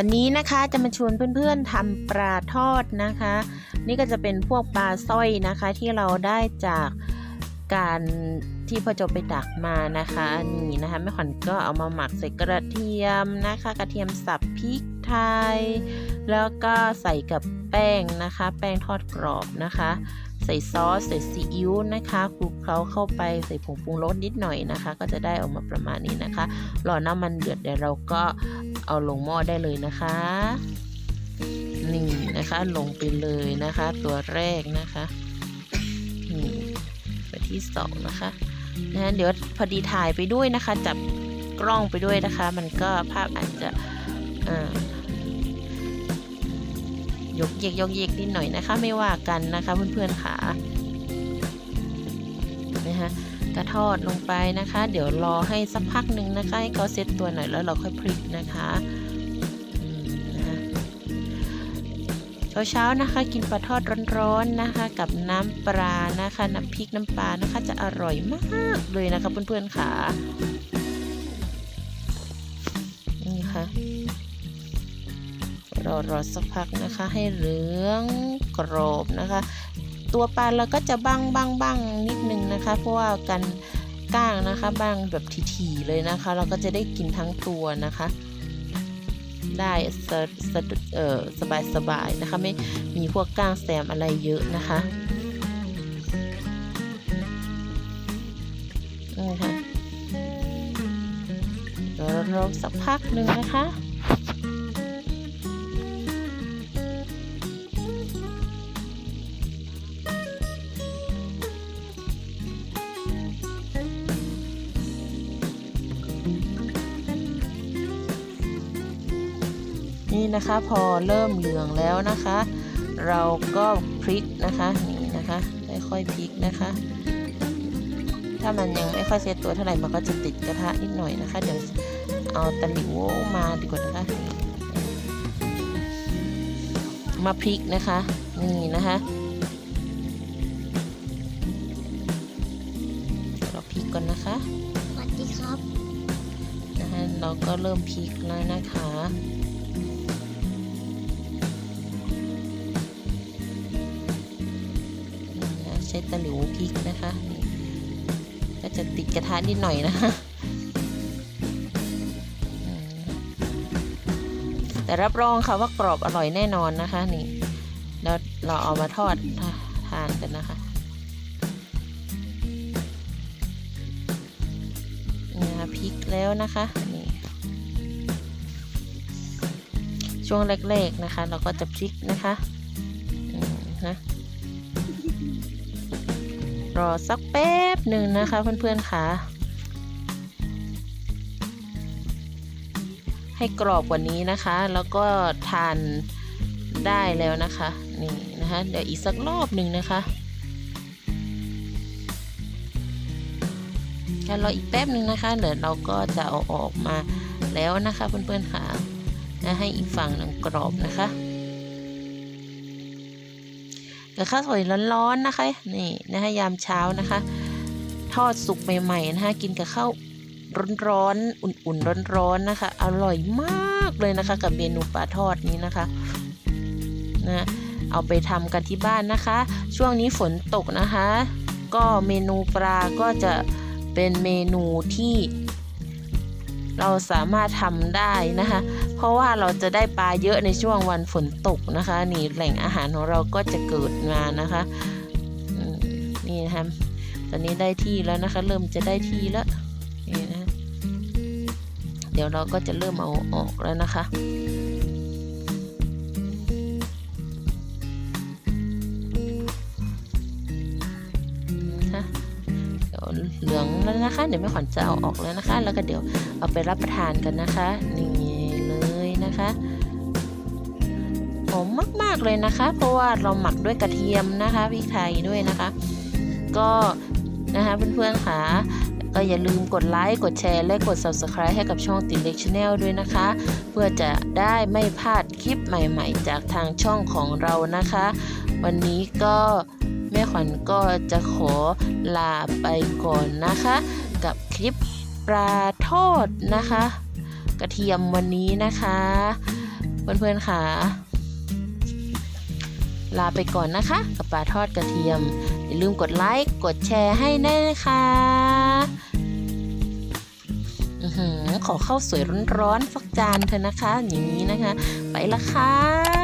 วันนี้นะคะจะมาชวนเพื่อนๆทำปลาทอดนะคะ นี่ก็จะเป็นพวกปลาสร้อยนะคะที่เราได้จากการที่พ่อโจไปดักมานะคะนี่นะคะแม่ขวัญก็เอามาหมักใส่กระเทียมนะคะ กระเทียมสับพริกไทย แล้วก็ใส่กับแป้งนะคะ แป้งทอดกรอบนะคะ ใส่ซอสใส่ซีอิ๊วนะคะคลุกเคล้าเข้าไปใส่ผงปรุงรสนิดหน่อยนะคะ ก็จะได้ออกมาประมาณนี้นะคะ รอน้ำมันเดือดเดี๋ยวเราก็เอาลงหม้อได้เลยนะคะนี่นะคะลงไปเลยนะคะ ตัวแรกนะคะนี่ตัวที่สองนะคะนะเดี๋ยวพอดีถ่ายไปด้วยนะคะ จับกล้องไปด้วยนะคะ มันก็ภาพอาจจะอ่า ยกเยกยกเยกนิดหน่อยนะคะ ไม่ว่ากันนะคะเพื่อนๆค่ะนะคะกระทอดลงไปนะคะ เดี๋ยวรอให้สักพักหนึ่งนะคะให้เขาเซตตัวหน่อยแล้วเราค่อยพลิกนะคะเช้าๆนะคะกินปลาทอดร้อนๆนะคะ กับน้ำปลานะคะน้ำพริกน้ำปลานะคะ จะอร่อยมากเลยนะคะเพื่อนๆค่ะนี่ค่ะ รอรอสักพักนะคะให้เหลืองกรอบนะคะ ตัวปลาเราก็จะบ้างบ้างบ้างนิดนึงนะคะ เพราะว่ากันก้างนะคะบ้างแบบถี่ๆเลยนะคะ เราก็จะได้กินทั้งตัวนะคะ ได้สสเออสบายสบายๆนะคะ ไม่มีพวกก้างแซมอะไรเยอะนะคะนี่ค่ะรารอสักพักหนึ่งนะคะ นี่นะคะ พอเริ่มเหลืองแล้วนะคะ เราก็พลิกนะคะนี่นะคะค่อยๆพลิกนะคะ ถ้ามันยังไม่ค่อยเซตตัวเท่าไหร่มันก็จะติดกระทะนิดหน่อยนะคะ เดี๋ยวเอาตะหลิวมาดีกว่านะคะนี่มาพลิกนะคะ นี่นะคะเราพลิกก่อนนะคะสวัสดีครับนะคะเราก็เริ่มพลิกแล้วนะคะ ใช้ตะหลิวพลิกนะคะ ก็จะติดกระทะนิดหน่อยนะคะแต่รับรองค่ะว่ากรอบอร่อยแน่นอนนะคะนี่แล้วเราเอามาทอดทานกันนะคะนี่นะคะพริกแล้วนะคะนี่ช่วงแรกๆนะคะ เราก็จะพลิกนะคะนะ รอสักแป๊บหนึ่งนะคะเพื่อนๆค่ะ ให้กรอบกว่านี้นะคะ แล้วก็ทานได้แล้วนะคะนี่นะคะเดี๋ยวอีกสักรอบหนึ่งนะคะการรออีกแป๊บหนึ่งนะคะเดี๋ยวเราก็จะเอาออกมาแล้วนะคะเพื่อนๆค่ะนะให้อีกฝั่งหนึ่งกรอบนะคะ กับข้าวสวยร้อนๆนะคะนี่นะคะยามเช้านะคะ ทอดสุกใหม่ๆนะคะกินกับข้าวร้อนๆอุ่นๆร้อนๆนะคะ อร่อยมากเลยนะคะ กับเมนูปลาทอดนี้นะคะนะเอาไปทำกันที่บ้านนะคะ ช่วงนี้ฝนตกนะคะ ก็เมนูปลาก็จะเป็นเมนูที่ เราสามารถทำได้นะคะ เพราะว่าเราจะได้ปลาเยอะในช่วงวันฝนตกนะคะ นี่แหล่งอาหารของเราก็จะเกิดมานะคะนี่นะคะตอนนี้ได้ที่แล้วนะคะ เริ่มจะได้ที่แล้วนี่นะเดี๋ยวเราก็จะเริ่มเอาออกแล้วนะคะนะเหลืองแล้วนะคะ เดี๋ยวแม่ขวัญจะเอาออกแล้วนะคะ แล้วก็เดี๋ยวเอาไปรับประทานกันนะคะนี่ นะคะ หอมมากๆเลยนะคะ เพราะว่าเราหมักด้วยกระเทียมนะคะพริกไทยด้วยนะคะ ก็นะคะเพื่อนๆค่ะก็อย่าลืมกดไลค์ กดแชร์ และกด Subscribe ให้กับช่องติเล็กช n แนลด้วยนะคะ เพื่อจะได้ไม่พลาดคลิปใหม่ๆ จากทางช่องของเรานะคะ วันนี้ก็แม่ขวัญก็จะขอลาไปก่อนนะคะ กับคลิปปลาทอดนะคะ กระเทียมวันนี้นะคะ เพื่อนๆค่ะ ลาไปก่อนนะคะ กับปลาทอดกระเทียม อย่าลืมกดไลค์กดแชร์ให้แน่นะคะอือหือขอข้าวสวยร้อนๆฟักจานเถอะนะคะ อย่างนี้นะคะ ไปละค่ะ